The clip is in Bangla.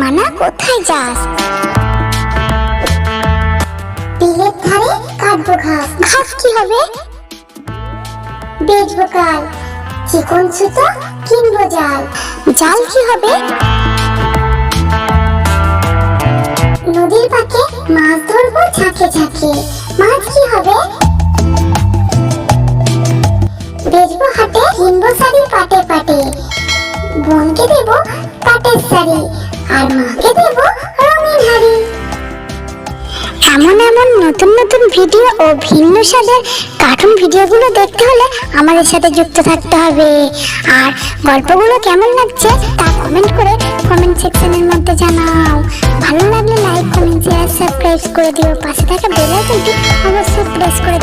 মানা কোথায় যাস? বিলের ধারে কাটবো ঘাস ঘাস কি হবে? বেচবো কাল চিকন সুতো কিনবো জাল। জাল কি হবে? নদীর পাকে মাছ ধরবো ঝাঁকে ঝাঁকে। মাছ কি হবে? বেচবো হাটে, কিনবো শাড়ি পাটে পাটে। বোনকে দেব কাটের শাড়ি। আর মাকে দেব রঙিন হাড়ি এমন এমন নতুন নতুন ভিডিও ও ভিন্ন স্বাদের কার্টুন ভিডিওগুলো দেখতে হলে আমাদের সাথে যুক্ত থাকতে হবে। আর গল্পগুলো কেমন লাগছে তা কমেন্ট করে কমেন্ট সেকশনের মধ্যে জানাও। ভালো লাগলে লাইক কমেন্ট শেয়ার সাবস্ক্রাইব করে দিও। পাশে থাকা বেল আইকনটি অবশ্যই প্রেস করে